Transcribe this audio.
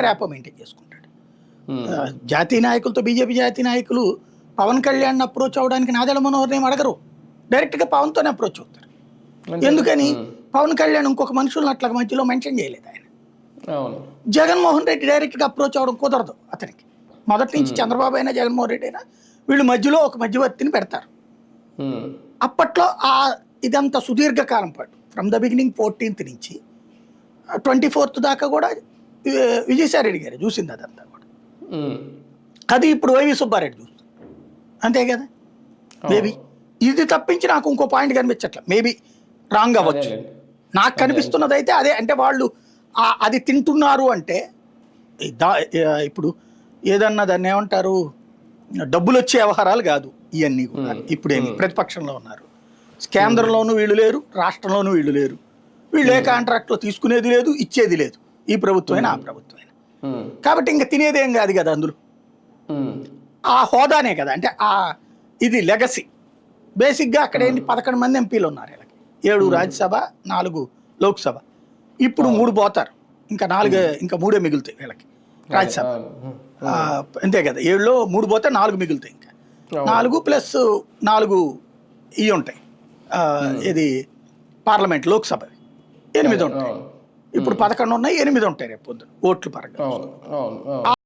ఈజీగా rapport maintain చేసుకుంటాడు. జాతీయ నాయకులతో బీజేపీ జాతీయ నాయకులు పవన్ కళ్యాణ్ అప్రోచ్ అవడానికి నాదెళ్ళ మనోహర్ ఏం అడగరు. డైరెక్ట్గా పవన్తోనే అప్రోచ్ అవుతారు. ఎందుకని? పవన్ కళ్యాణ్ ఇంకొక మనుషులను అట్లా మధ్యలో మెన్షన్ చేయలేదు ఆయన. జగన్మోహన్ రెడ్డి డైరెక్ట్గా అప్రోచ్ అవ్వడం కుదరదు అతనికి. మొదటి నుంచి చంద్రబాబు అయినా జగన్మోహన్ రెడ్డి అయినా వీళ్ళు మధ్యలో ఒక మధ్యవర్తిని పెడతారు. అప్పట్లో ఆ ఇదంతా సుదీర్ఘకాలం పాటు. ఫ్రమ్ ద బిగినింగ్ ఫోర్టీన్త్ నుంచి ట్వంటీ ఫోర్త్ దాకా కూడా విజయసాయిరెడ్డి గారు చూసింది అదంతా కూడా. అది ఇప్పుడు వైవి సుబ్బారెడ్డి చూస్తుంది. అంతే కదా? మేబీ ఇది తప్పించి నాకు ఇంకో పాయింట్ కనిపించట్లే. మేబీ రాంగ్ అవ్వచ్చు. నాకు కనిపిస్తున్నది అయితే అదే. అంటే వాళ్ళు అది తింటున్నారు అంటే దా ఇప్పుడు ఏదన్నా దాన్ని ఏమంటారు డబ్బులు వచ్చే వ్యవహారాలు కాదు ఇవన్నీ కూడా. ఇప్పుడేమి ప్రతిపక్షంలో ఉన్నారు. కేంద్రంలోనూ వీళ్ళు లేరు రాష్ట్రంలోనూ వీళ్ళు లేరు. వీళ్ళు ఏ కాంట్రాక్ట్లో తీసుకునేది లేదు ఇచ్చేది లేదు. ఈ ప్రభుత్వమైనా ఆ ప్రభుత్వమైనా. కాబట్టి ఇంకా తినేదేం కాదు కదా అందులో. ఆ హోదానే కదా అంటే ఆ ఇది లెగసీ. బేసిక్గా అక్కడ ఏంటి పదకొండు మంది ఎంపీలు ఉన్నారు వీళ్ళకి. ఏడు రాజ్యసభ నాలుగు లోక్సభ. ఇప్పుడు మూడు పోతారు. ఇంకా నాలుగు ఇంకా మూడే మిగులుతాయి వీళ్ళకి రాజ్యసభ. అంతే కదా ఏడులో మూడు పోతే నాలుగు మిగులుతాయి ఇంకా. నాలుగు ప్లస్ నాలుగు ఇవి ఉంటాయి. ఇది పార్లమెంట్ లోక్సభ. ఎనిమిది ఉంటాయి. ఇప్పుడు పదకొండు ఉన్నాయి ఎనిమిది ఉంటాయి రేపు పొద్దున ఓట్లు పరంగా.